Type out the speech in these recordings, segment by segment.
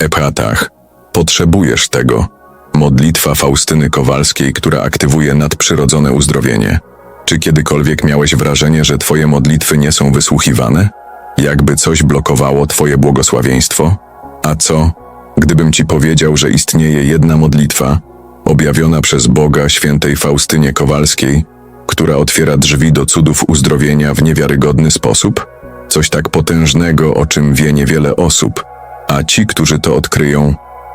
Epatach. Potrzebujesz tego. Modlitwa Faustyny Kowalskiej, która aktywuje nadprzyrodzone uzdrowienie. Czy kiedykolwiek miałeś wrażenie, że twoje modlitwy nie są wysłuchiwane? Jakby coś blokowało twoje błogosławieństwo? A co, gdybym ci powiedział, że istnieje jedna modlitwa, objawiona przez Boga świętej Faustynie Kowalskiej, która otwiera drzwi do cudów uzdrowienia w niewiarygodny sposób? Coś tak potężnego, o czym wie niewiele osób, a ci, którzy to odkryją,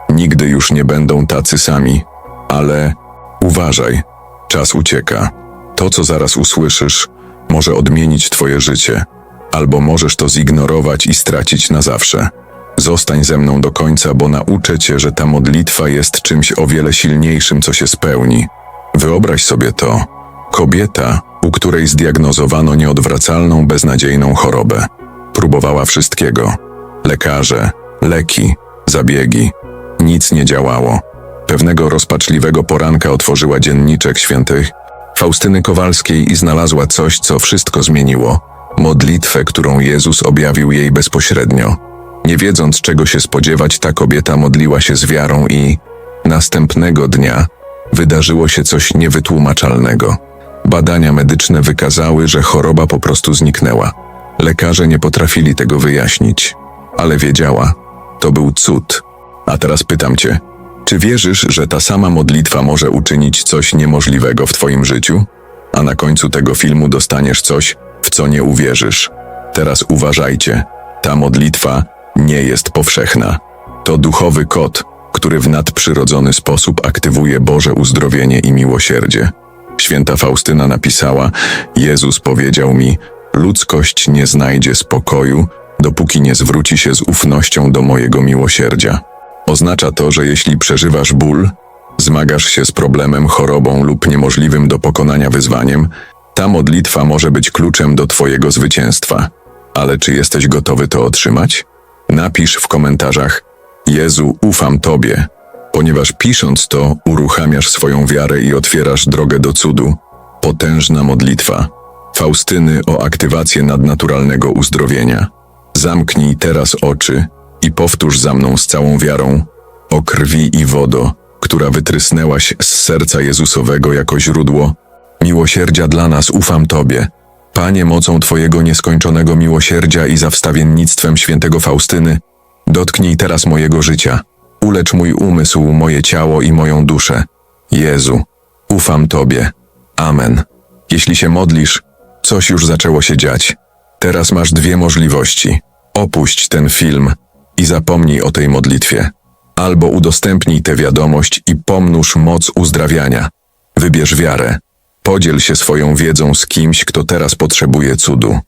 nigdy już nie będą tacy sami. Ale uważaj, czas ucieka. To, co zaraz usłyszysz, może odmienić twoje życie, albo możesz to zignorować i stracić na zawsze. Zostań ze mną do końca, bo nauczę cię, że ta modlitwa jest czymś o wiele silniejszym, co się spełni. Wyobraź sobie to. Kobieta, u której zdiagnozowano nieodwracalną, beznadziejną chorobę. Próbowała wszystkiego. Lekarze, leki, zabiegi. Nic nie działało. Pewnego rozpaczliwego poranka otworzyła dzienniczek świętych Faustyny Kowalskiej i znalazła coś, co wszystko zmieniło. Modlitwę, którą Jezus objawił jej bezpośrednio. Nie wiedząc czego się spodziewać, ta kobieta modliła się z wiarą i następnego dnia wydarzyło się coś niewytłumaczalnego. Badania medyczne wykazały, że choroba po prostu zniknęła. Lekarze nie potrafili tego wyjaśnić, ale wiedziała, to był cud. A teraz pytam cię, czy wierzysz, że ta sama modlitwa może uczynić coś niemożliwego w twoim życiu? A na końcu tego filmu dostaniesz coś, w co nie uwierzysz. Teraz uważajcie, ta modlitwa nie jest powszechna. To duchowy kod, który w nadprzyrodzony sposób aktywuje Boże uzdrowienie i miłosierdzie. Święta Faustyna napisała: Jezus powiedział mi: Ludzkość nie znajdzie spokoju, dopóki nie zwróci się z ufnością do mojego miłosierdzia. Oznacza to, że jeśli przeżywasz ból, zmagasz się z problemem, chorobą lub niemożliwym do pokonania wyzwaniem, ta modlitwa może być kluczem do Twojego zwycięstwa. Ale czy jesteś gotowy to otrzymać? Napisz w komentarzach: Jezu, ufam Tobie, ponieważ pisząc to uruchamiasz swoją wiarę i otwierasz drogę do cudu. Potężna modlitwa. Faustyny o aktywację nadnaturalnego uzdrowienia. Zamknij teraz oczy i powtórz za mną z całą wiarą o krwi i wodo, która wytrysnęłaś z serca Jezusowego jako źródło. Miłosierdzia dla nas ufam Tobie. Panie, mocą Twojego nieskończonego miłosierdzia i za wstawiennictwem świętego Faustyny, dotknij teraz mojego życia. Ulecz mój umysł, moje ciało i moją duszę. Jezu, ufam Tobie. Amen. Jeśli się modlisz, coś już zaczęło się dziać. Teraz masz dwie możliwości. Opuść ten film i zapomnij o tej modlitwie. Albo udostępnij tę wiadomość i pomnóż moc uzdrawiania. Wybierz wiarę. Podziel się swoją wiedzą z kimś, kto teraz potrzebuje cudu.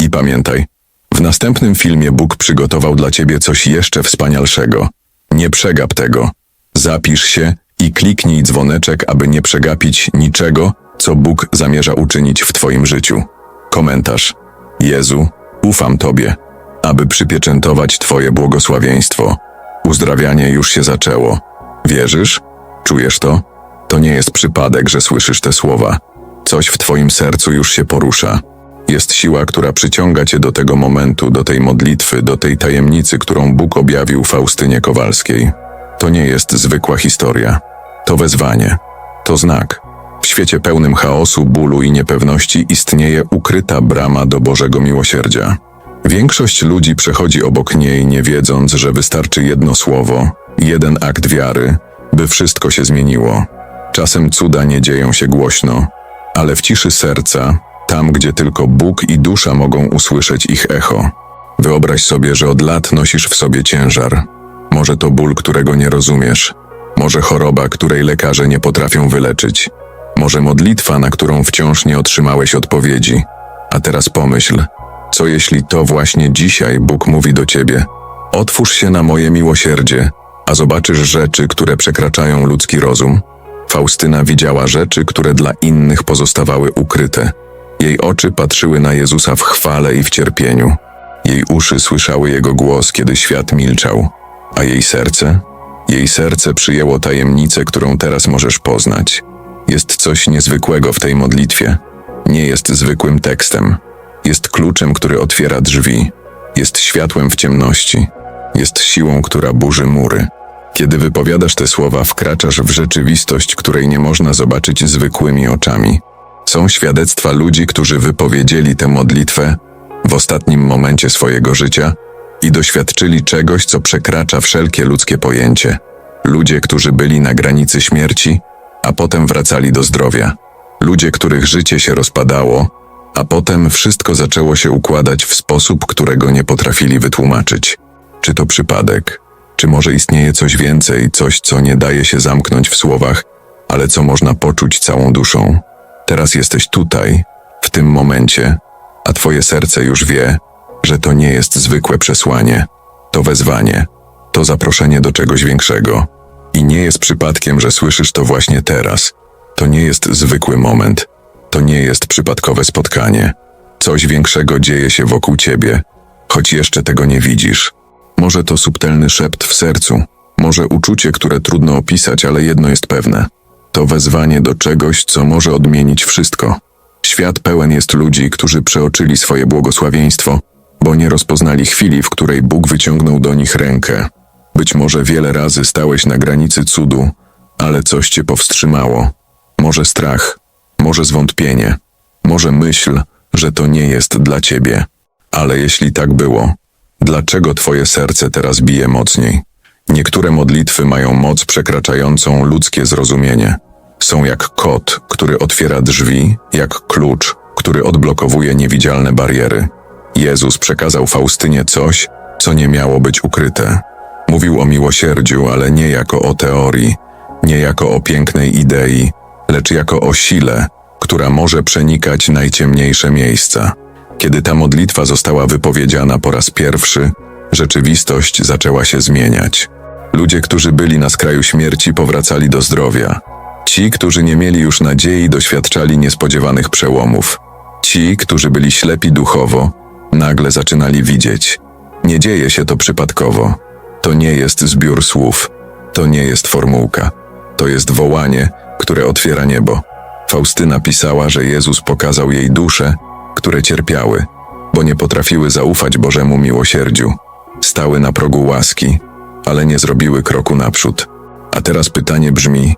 I pamiętaj, w następnym filmie Bóg przygotował dla ciebie coś jeszcze wspanialszego. Nie przegap tego. Zapisz się i kliknij dzwoneczek, aby nie przegapić niczego, co Bóg zamierza uczynić w twoim życiu. Komentarz. Jezu, ufam Tobie, aby przypieczętować Twoje błogosławieństwo. Uzdrawianie już się zaczęło. Wierzysz? Czujesz to? To nie jest przypadek, że słyszysz te słowa. Coś w Twoim sercu już się porusza. Jest siła, która przyciąga Cię do tego momentu, do tej modlitwy, do tej tajemnicy, którą Bóg objawił Faustynie Kowalskiej. To nie jest zwykła historia. To wezwanie. To znak. W świecie pełnym chaosu, bólu i niepewności istnieje ukryta brama do Bożego miłosierdzia. Większość ludzi przechodzi obok niej, nie wiedząc, że wystarczy jedno słowo, jeden akt wiary, by wszystko się zmieniło. Czasem cuda nie dzieją się głośno, ale w ciszy serca, tam gdzie tylko Bóg i dusza mogą usłyszeć ich echo. Wyobraź sobie, że od lat nosisz w sobie ciężar. Może to ból, którego nie rozumiesz. Może choroba, której lekarze nie potrafią wyleczyć. Może modlitwa, na którą wciąż nie otrzymałeś odpowiedzi. A teraz pomyśl, co jeśli to właśnie dzisiaj Bóg mówi do ciebie? Otwórz się na moje miłosierdzie, a zobaczysz rzeczy, które przekraczają ludzki rozum. Faustyna widziała rzeczy, które dla innych pozostawały ukryte. Jej oczy patrzyły na Jezusa w chwale i w cierpieniu. Jej uszy słyszały Jego głos, kiedy świat milczał. A jej serce? Jej serce przyjęło tajemnicę, którą teraz możesz poznać. Jest coś niezwykłego w tej modlitwie. Nie jest zwykłym tekstem. Jest kluczem, który otwiera drzwi. Jest światłem w ciemności. jest siłą, która burzy mury. Kiedy wypowiadasz te słowa, wkraczasz w rzeczywistość, której nie można zobaczyć zwykłymi oczami. Są świadectwa ludzi, którzy wypowiedzieli tę modlitwę w ostatnim momencie swojego życia i doświadczyli czegoś, co przekracza wszelkie ludzkie pojęcie. Ludzie, którzy byli na granicy śmierci, a potem wracali do zdrowia. Ludzie, których życie się rozpadało, a potem wszystko zaczęło się układać w sposób, którego nie potrafili wytłumaczyć. Czy to przypadek? Czy może istnieje coś więcej, coś, co nie daje się zamknąć w słowach, ale co można poczuć całą duszą? Teraz jesteś tutaj, w tym momencie, a twoje serce już wie, że to nie jest zwykłe przesłanie, to wezwanie, to zaproszenie do czegoś większego. I nie jest przypadkiem, że słyszysz to właśnie teraz. To nie jest zwykły moment, to nie jest przypadkowe spotkanie. Coś większego dzieje się wokół ciebie, choć jeszcze tego nie widzisz. Może to subtelny szept w sercu, może uczucie, które trudno opisać, ale jedno jest pewne. To wezwanie do czegoś, co może odmienić wszystko. Świat pełen jest ludzi, którzy przeoczyli swoje błogosławieństwo, bo nie rozpoznali chwili, w której Bóg wyciągnął do nich rękę. Być może wiele razy stałeś na granicy cudu, ale coś cię powstrzymało. Może strach, może zwątpienie, może myśl, że to nie jest dla ciebie. Ale jeśli tak było, dlaczego twoje serce teraz bije mocniej? Niektóre modlitwy mają moc przekraczającą ludzkie zrozumienie. Są jak kot, który otwiera drzwi, jak klucz, który odblokowuje niewidzialne bariery. Jezus przekazał Faustynie coś, co nie miało być ukryte. Mówił o miłosierdziu, ale nie jako o teorii, nie jako o pięknej idei, lecz jako o sile, która może przenikać najciemniejsze miejsca. Kiedy ta modlitwa została wypowiedziana po raz pierwszy, rzeczywistość zaczęła się zmieniać. Ludzie, którzy byli na skraju śmierci, powracali do zdrowia. Ci, którzy nie mieli już nadziei, doświadczali niespodziewanych przełomów. Ci, którzy byli ślepi duchowo, nagle zaczynali widzieć. Nie dzieje się to przypadkowo. To nie jest zbiór słów, to nie jest formułka. To jest wołanie, które otwiera niebo. Faustyna pisała, że Jezus pokazał jej dusze, które cierpiały, bo nie potrafiły zaufać Bożemu miłosierdziu. Stały na progu łaski, ale nie zrobiły kroku naprzód. A teraz pytanie brzmi: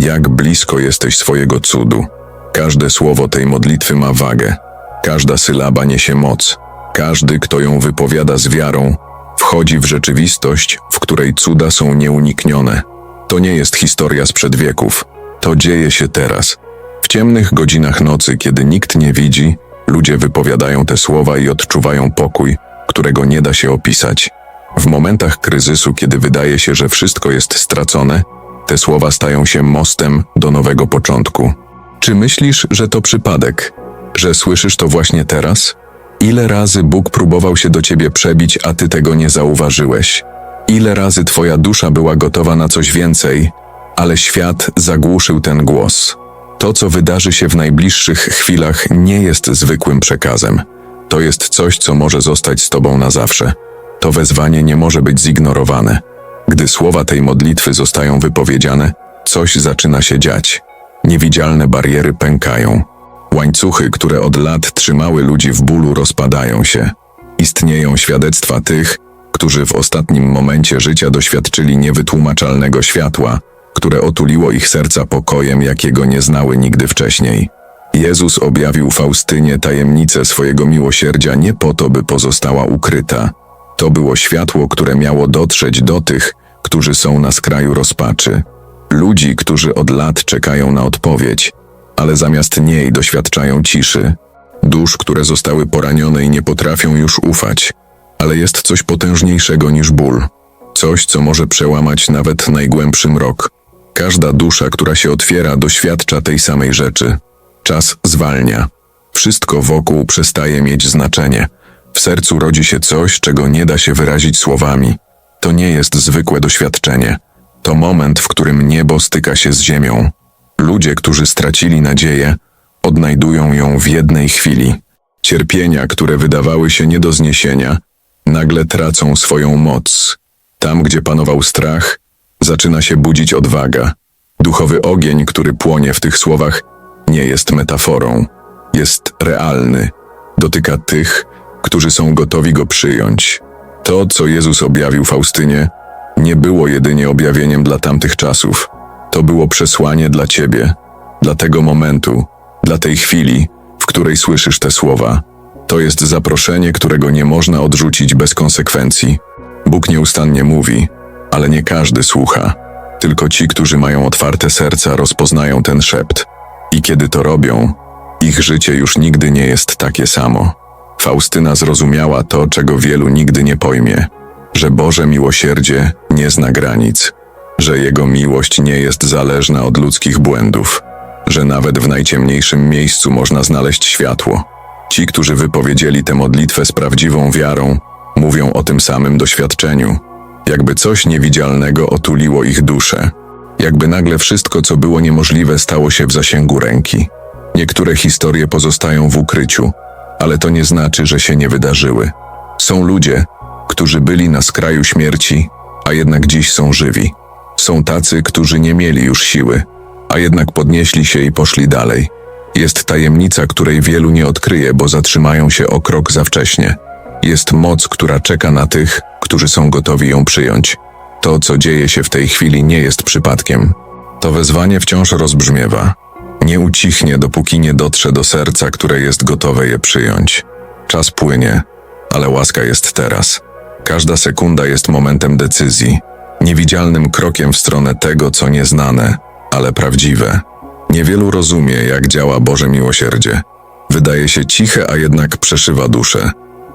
jak blisko jesteś swojego cudu? Każde słowo tej modlitwy ma wagę, każda sylaba niesie moc. Każdy, kto ją wypowiada z wiarą, wchodzi w rzeczywistość, w której cuda są nieuniknione. To nie jest historia sprzed wieków, to dzieje się teraz. W ciemnych godzinach nocy, kiedy nikt nie widzi, ludzie wypowiadają te słowa i odczuwają pokój, którego nie da się opisać. W momentach kryzysu, kiedy wydaje się, że wszystko jest stracone, te słowa stają się mostem do nowego początku. Czy myślisz, że to przypadek, że słyszysz to właśnie teraz? Ile razy Bóg próbował się do ciebie przebić, a ty tego nie zauważyłeś? Ile razy twoja dusza była gotowa na coś więcej, ale świat zagłuszył ten głos? To, co wydarzy się w najbliższych chwilach, nie jest zwykłym przekazem. To jest coś, co może zostać z tobą na zawsze. To wezwanie nie może być zignorowane. Gdy słowa tej modlitwy zostają wypowiedziane, coś zaczyna się dziać. Niewidzialne bariery pękają. Łańcuchy, które od lat trzymały ludzi w bólu, rozpadają się. Istnieją świadectwa tych, którzy w ostatnim momencie życia doświadczyli niewytłumaczalnego światła, które otuliło ich serca pokojem, jakiego nie znały nigdy wcześniej. Jezus objawił Faustynie tajemnicę swojego miłosierdzia nie po to, by pozostała ukryta. To było światło, które miało dotrzeć do tych, którzy są na skraju rozpaczy. Ludzi, którzy od lat czekają na odpowiedź, ale zamiast niej doświadczają ciszy. Dusz, które zostały poranione i nie potrafią już ufać. Ale jest coś potężniejszego niż ból. Coś, co może przełamać nawet najgłębszy mrok. Każda dusza, która się otwiera, doświadcza tej samej rzeczy. Czas zwalnia. Wszystko wokół przestaje mieć znaczenie. W sercu rodzi się coś, czego nie da się wyrazić słowami. To nie jest zwykłe doświadczenie. To moment, w którym niebo styka się z ziemią. Ludzie, którzy stracili nadzieję, odnajdują ją w jednej chwili. Cierpienia, które wydawały się nie do zniesienia, nagle tracą swoją moc. Tam, gdzie panował strach, zaczyna się budzić odwaga. Duchowy ogień, który płonie w tych słowach, nie jest metaforą, jest realny. Dotyka tych, którzy są gotowi go przyjąć. To, co Jezus objawił Faustynie, nie było jedynie objawieniem dla tamtych czasów. To było przesłanie dla ciebie, dla tego momentu, dla tej chwili, w której słyszysz te słowa. To jest zaproszenie, którego nie można odrzucić bez konsekwencji. Bóg nieustannie mówi, ale nie każdy słucha. Tylko ci, którzy mają otwarte serca, rozpoznają ten szept. I kiedy to robią, ich życie już nigdy nie jest takie samo. Faustyna zrozumiała to, czego wielu nigdy nie pojmie, że Boże miłosierdzie nie zna granic, że Jego miłość nie jest zależna od ludzkich błędów, że nawet w najciemniejszym miejscu można znaleźć światło. Ci, którzy wypowiedzieli tę modlitwę z prawdziwą wiarą, mówią o tym samym doświadczeniu, jakby coś niewidzialnego otuliło ich duszę, jakby nagle wszystko, co było niemożliwe, stało się w zasięgu ręki. Niektóre historie pozostają w ukryciu, ale to nie znaczy, że się nie wydarzyły. Są ludzie, którzy byli na skraju śmierci, a jednak dziś są żywi. Są tacy, którzy nie mieli już siły, a jednak podnieśli się i poszli dalej. Jest tajemnica, której wielu nie odkryje, bo zatrzymają się o krok za wcześnie. Jest moc, która czeka na tych, którzy są gotowi ją przyjąć. To, co dzieje się w tej chwili, nie jest przypadkiem. To wezwanie wciąż rozbrzmiewa. Nie ucichnie, dopóki nie dotrze do serca, które jest gotowe je przyjąć. Czas płynie, ale łaska jest teraz. Każda sekunda jest momentem decyzji, niewidzialnym krokiem w stronę tego, co nieznane, ale prawdziwe. Niewielu rozumie, jak działa Boże miłosierdzie. Wydaje się ciche, a jednak przeszywa duszę.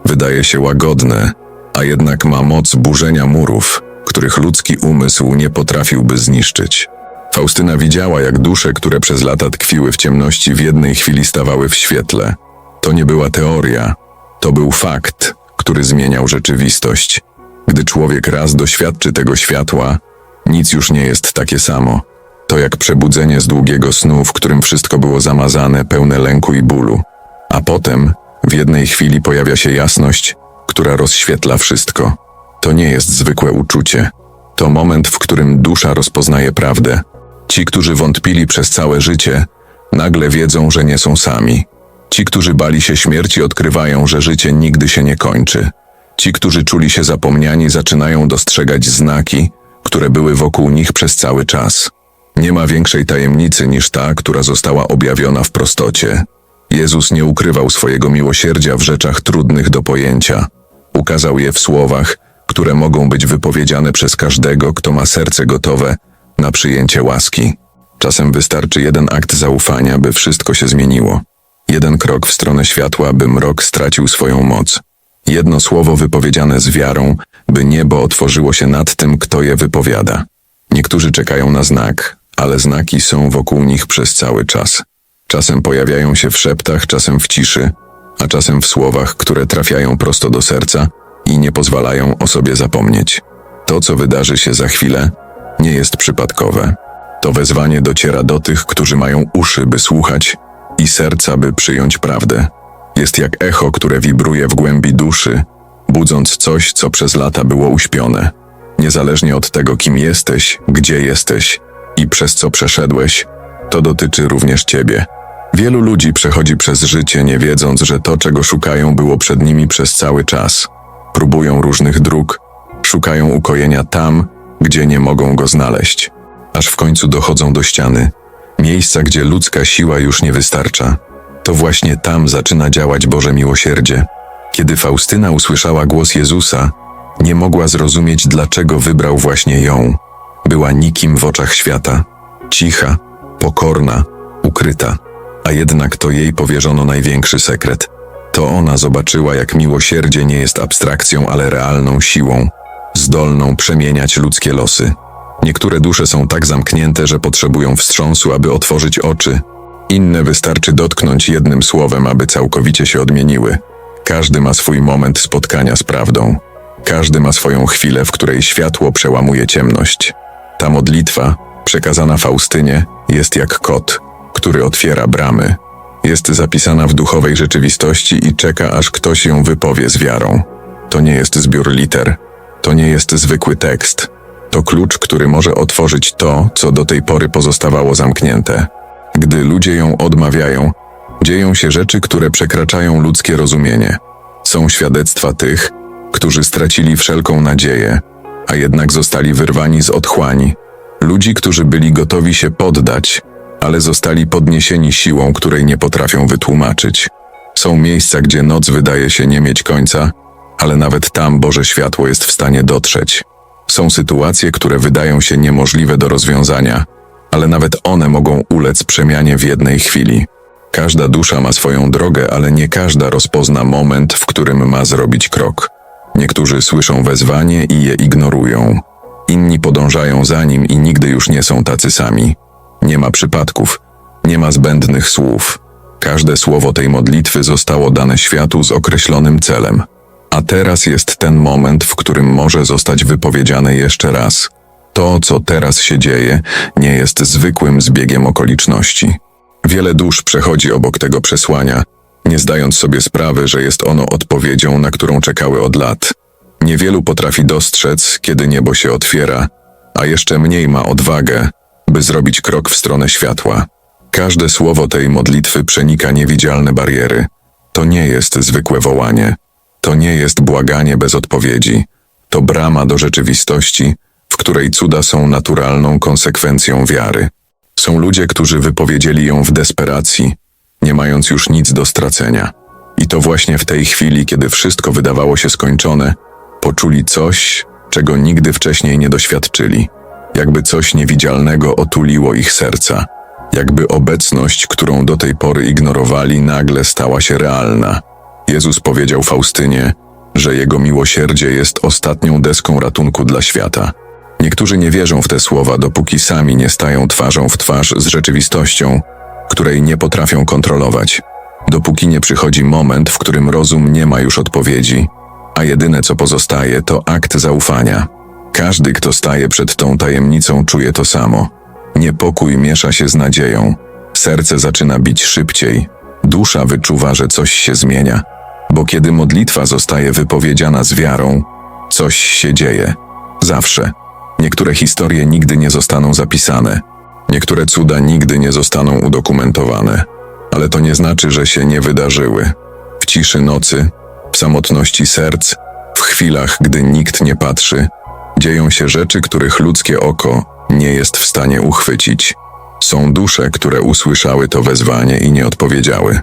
Wydaje się łagodne, a jednak ma moc burzenia murów, których ludzki umysł nie potrafiłby zniszczyć. Faustyna widziała, jak dusze, które przez lata tkwiły w ciemności, w jednej chwili stawały w świetle. To nie była teoria, to był fakt, który zmieniał rzeczywistość. Gdy człowiek raz doświadczy tego światła, nic już nie jest takie samo. To jak przebudzenie z długiego snu, w którym wszystko było zamazane, pełne lęku i bólu. A potem, w jednej chwili pojawia się jasność, która rozświetla wszystko. To nie jest zwykłe uczucie. To moment, w którym dusza rozpoznaje prawdę. Ci, którzy wątpili przez całe życie, nagle wiedzą, że nie są sami. Ci, którzy bali się śmierci, odkrywają, że życie nigdy się nie kończy. Ci, którzy czuli się zapomniani, zaczynają dostrzegać znaki, które były wokół nich przez cały czas. Nie ma większej tajemnicy niż ta, która została objawiona w prostocie. Jezus nie ukrywał swojego miłosierdzia w rzeczach trudnych do pojęcia. Ukazał je w słowach, które mogą być wypowiedziane przez każdego, kto ma serce gotowe na przyjęcie łaski. Czasem wystarczy jeden akt zaufania, by wszystko się zmieniło. Jeden krok w stronę światła, by mrok stracił swoją moc. Jedno słowo wypowiedziane z wiarą, by niebo otworzyło się nad tym, kto je wypowiada. Niektórzy czekają na znak, ale znaki są wokół nich przez cały czas. Czasem pojawiają się w szeptach, czasem w ciszy, a czasem w słowach, które trafiają prosto do serca i nie pozwalają o sobie zapomnieć. To, co wydarzy się za chwilę, nie jest przypadkowe. To wezwanie dociera do tych, którzy mają uszy, by słuchać i serca, by przyjąć prawdę. Jest jak echo, które wibruje w głębi duszy, budząc coś, co przez lata było uśpione. Niezależnie od tego, kim jesteś, gdzie jesteś i przez co przeszedłeś, to dotyczy również ciebie. Wielu ludzi przechodzi przez życie, nie wiedząc, że to, czego szukają, było przed nimi przez cały czas. Próbują różnych dróg, szukają ukojenia tam, gdzie nie mogą go znaleźć, aż w końcu dochodzą do ściany, miejsca, gdzie ludzka siła już nie wystarcza. To właśnie tam zaczyna działać Boże miłosierdzie. Kiedy Faustyna usłyszała głos Jezusa, nie mogła zrozumieć, dlaczego wybrał właśnie ją. Była nikim w oczach świata, cicha, pokorna, ukryta, a jednak to jej powierzono największy sekret. To ona zobaczyła, jak miłosierdzie nie jest abstrakcją, ale realną siłą, zdolną przemieniać ludzkie losy. Niektóre dusze są tak zamknięte, że potrzebują wstrząsu, aby otworzyć oczy. Inne wystarczy dotknąć jednym słowem, aby całkowicie się odmieniły. Każdy ma swój moment spotkania z prawdą. Każdy ma swoją chwilę, w której światło przełamuje ciemność. Ta modlitwa, przekazana Faustynie, jest jak kot, który otwiera bramy. Jest zapisana w duchowej rzeczywistości i czeka, aż ktoś ją wypowie z wiarą. To nie jest zbiór liter, to nie jest zwykły tekst. To klucz, który może otworzyć to, co do tej pory pozostawało zamknięte. Gdy ludzie ją odmawiają, dzieją się rzeczy, które przekraczają ludzkie rozumienie. Są świadectwa tych, którzy stracili wszelką nadzieję, a jednak zostali wyrwani z otchłani, ludzi, którzy byli gotowi się poddać, ale zostali podniesieni siłą, której nie potrafią wytłumaczyć. Są miejsca, gdzie noc wydaje się nie mieć końca, ale nawet tam Boże światło jest w stanie dotrzeć. Są sytuacje, które wydają się niemożliwe do rozwiązania, ale nawet one mogą ulec przemianie w jednej chwili. Każda dusza ma swoją drogę, ale nie każda rozpozna moment, w którym ma zrobić krok. Niektórzy słyszą wezwanie i je ignorują. Inni podążają za nim i nigdy już nie są tacy sami. Nie ma przypadków, nie ma zbędnych słów. Każde słowo tej modlitwy zostało dane światu z określonym celem. A teraz jest ten moment, w którym może zostać wypowiedziane jeszcze raz. To, co teraz się dzieje, nie jest zwykłym zbiegiem okoliczności. Wiele dusz przechodzi obok tego przesłania, nie zdając sobie sprawy, że jest ono odpowiedzią, na którą czekały od lat. Niewielu potrafi dostrzec, kiedy niebo się otwiera, a jeszcze mniej ma odwagę, by zrobić krok w stronę światła. Każde słowo tej modlitwy przenika niewidzialne bariery. To nie jest zwykłe wołanie. To nie jest błaganie bez odpowiedzi. To brama do rzeczywistości, której cuda są naturalną konsekwencją wiary. Są ludzie, którzy wypowiedzieli ją w desperacji, nie mając już nic do stracenia. I to właśnie w tej chwili, kiedy wszystko wydawało się skończone, poczuli coś, czego nigdy wcześniej nie doświadczyli. Jakby coś niewidzialnego otuliło ich serca. Jakby obecność, którą do tej pory ignorowali, nagle stała się realna. Jezus powiedział Faustynie, że jego miłosierdzie jest ostatnią deską ratunku dla świata. Niektórzy nie wierzą w te słowa, dopóki sami nie stają twarzą w twarz z rzeczywistością, której nie potrafią kontrolować. Dopóki nie przychodzi moment, w którym rozum nie ma już odpowiedzi, a jedyne co pozostaje to akt zaufania. Każdy, kto staje przed tą tajemnicą, czuje to samo. Niepokój miesza się z nadzieją, serce zaczyna bić szybciej, dusza wyczuwa, że coś się zmienia, bo kiedy modlitwa zostaje wypowiedziana z wiarą, coś się dzieje. Zawsze. Niektóre historie nigdy nie zostaną zapisane, niektóre cuda nigdy nie zostaną udokumentowane, ale to nie znaczy, że się nie wydarzyły. W ciszy nocy, w samotności serc, w chwilach, gdy nikt nie patrzy, dzieją się rzeczy, których ludzkie oko nie jest w stanie uchwycić. Są dusze, które usłyszały to wezwanie i nie odpowiedziały.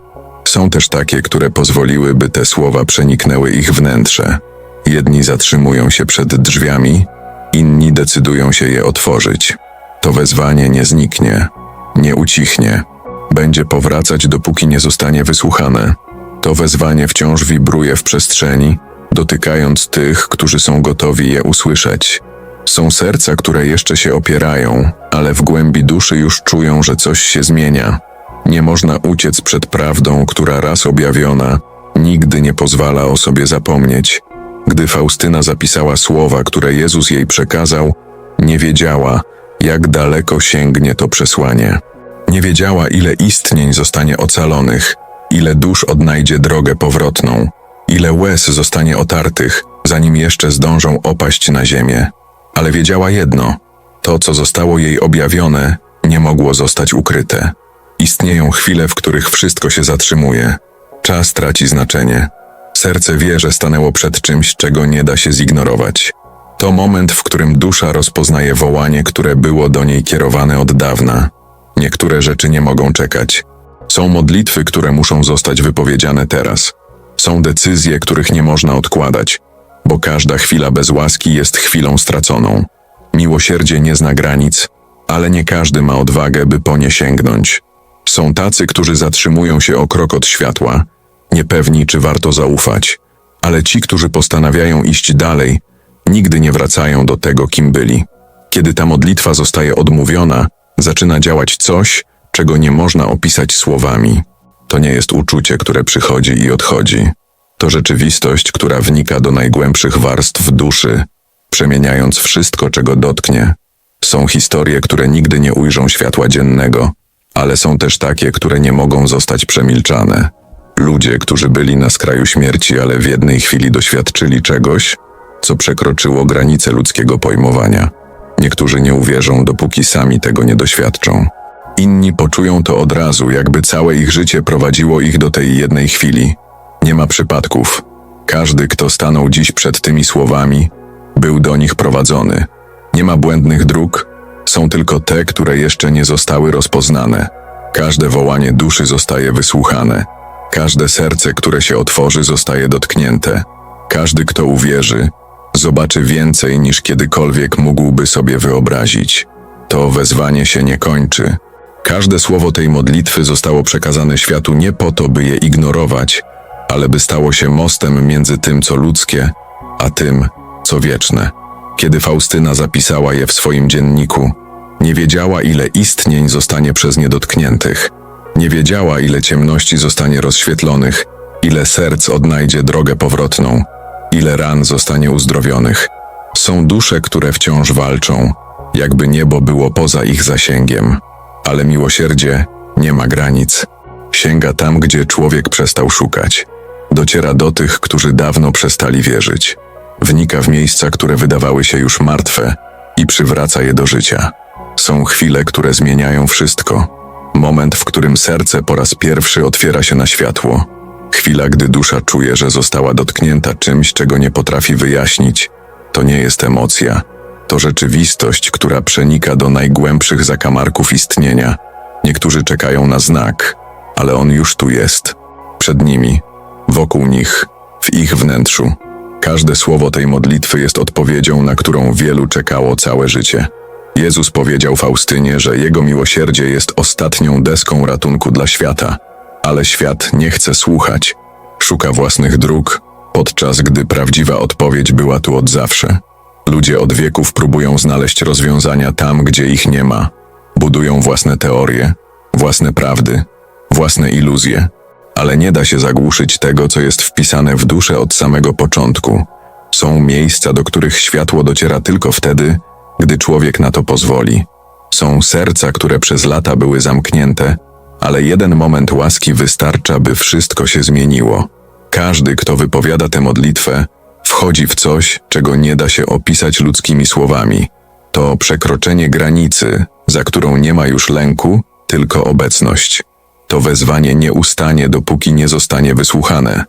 Są też takie, które pozwoliły, by te słowa przeniknęły ich wnętrze. Jedni zatrzymują się przed drzwiami, inni decydują się je otworzyć. To wezwanie nie zniknie, nie ucichnie, będzie powracać, dopóki nie zostanie wysłuchane. To wezwanie wciąż wibruje w przestrzeni, dotykając tych, którzy są gotowi je usłyszeć. Są serca, które jeszcze się opierają, ale w głębi duszy już czują, że coś się zmienia. Nie można uciec przed prawdą, która raz objawiona, nigdy nie pozwala o sobie zapomnieć. Gdy Faustyna zapisała słowa, które Jezus jej przekazał, nie wiedziała, jak daleko sięgnie to przesłanie. Nie wiedziała, ile istnień zostanie ocalonych, ile dusz odnajdzie drogę powrotną, ile łez zostanie otartych, zanim jeszcze zdążą opaść na ziemię. Ale wiedziała jedno: to, co zostało jej objawione, nie mogło zostać ukryte. Istnieją chwile, w których wszystko się zatrzymuje, czas traci znaczenie. Serce wie, że stanęło przed czymś, czego nie da się zignorować. To moment, w którym dusza rozpoznaje wołanie, które było do niej kierowane od dawna. Niektóre rzeczy nie mogą czekać. Są modlitwy, które muszą zostać wypowiedziane teraz. Są decyzje, których nie można odkładać, bo każda chwila bez łaski jest chwilą straconą. Miłosierdzie nie zna granic, ale nie każdy ma odwagę, by po nie sięgnąć. Są tacy, którzy zatrzymują się o krok od światła, niepewni, czy warto zaufać, ale ci, którzy postanawiają iść dalej, nigdy nie wracają do tego, kim byli. Kiedy ta modlitwa zostaje odmówiona, zaczyna działać coś, czego nie można opisać słowami. To nie jest uczucie, które przychodzi i odchodzi. To rzeczywistość, która wnika do najgłębszych warstw duszy, przemieniając wszystko, czego dotknie. Są historie, które nigdy nie ujrzą światła dziennego, ale są też takie, które nie mogą zostać przemilczane. Ludzie, którzy byli na skraju śmierci, ale w jednej chwili doświadczyli czegoś, co przekroczyło granice ludzkiego pojmowania. Niektórzy nie uwierzą, dopóki sami tego nie doświadczą. Inni poczują to od razu, jakby całe ich życie prowadziło ich do tej jednej chwili. Nie ma przypadków. Każdy, kto stanął dziś przed tymi słowami, był do nich prowadzony. Nie ma błędnych dróg, są tylko te, które jeszcze nie zostały rozpoznane. Każde wołanie duszy zostaje wysłuchane. Każde serce, które się otworzy, zostaje dotknięte. Każdy, kto uwierzy, zobaczy więcej niż kiedykolwiek mógłby sobie wyobrazić. To wezwanie się nie kończy. Każde słowo tej modlitwy zostało przekazane światu nie po to, by je ignorować, ale by stało się mostem między tym, co ludzkie, a tym, co wieczne. Kiedy Faustyna zapisała je w swoim dzienniku, nie wiedziała, ile istnień zostanie przez nie dotkniętych. Nie wiedziała, ile ciemności zostanie rozświetlonych, ile serc odnajdzie drogę powrotną, ile ran zostanie uzdrowionych. Są dusze, które wciąż walczą, jakby niebo było poza ich zasięgiem. Ale miłosierdzie nie ma granic. Sięga tam, gdzie człowiek przestał szukać. Dociera do tych, którzy dawno przestali wierzyć. Wnika w miejsca, które wydawały się już martwe i przywraca je do życia. Są chwile, które zmieniają wszystko. Moment, w którym serce po raz pierwszy otwiera się na światło. Chwila, gdy dusza czuje, że została dotknięta czymś, czego nie potrafi wyjaśnić. To nie jest emocja. To rzeczywistość, która przenika do najgłębszych zakamarków istnienia. Niektórzy czekają na znak, ale on już tu jest. Przed nimi, wokół nich, w ich wnętrzu. Każde słowo tej modlitwy jest odpowiedzią, na którą wielu czekało całe życie. Jezus powiedział Faustynie, że Jego miłosierdzie jest ostatnią deską ratunku dla świata, ale świat nie chce słuchać. Szuka własnych dróg, podczas gdy prawdziwa odpowiedź była tu od zawsze. Ludzie od wieków próbują znaleźć rozwiązania tam, gdzie ich nie ma. Budują własne teorie, własne prawdy, własne iluzje, ale nie da się zagłuszyć tego, co jest wpisane w duszę od samego początku. Są miejsca, do których światło dociera tylko wtedy, gdy człowiek na to pozwoli. Są serca, które przez lata były zamknięte, ale jeden moment łaski wystarcza, by wszystko się zmieniło. Każdy, kto wypowiada tę modlitwę, wchodzi w coś, czego nie da się opisać ludzkimi słowami. To przekroczenie granicy, za którą nie ma już lęku, tylko obecność. To wezwanie nie ustanie, dopóki nie zostanie wysłuchane.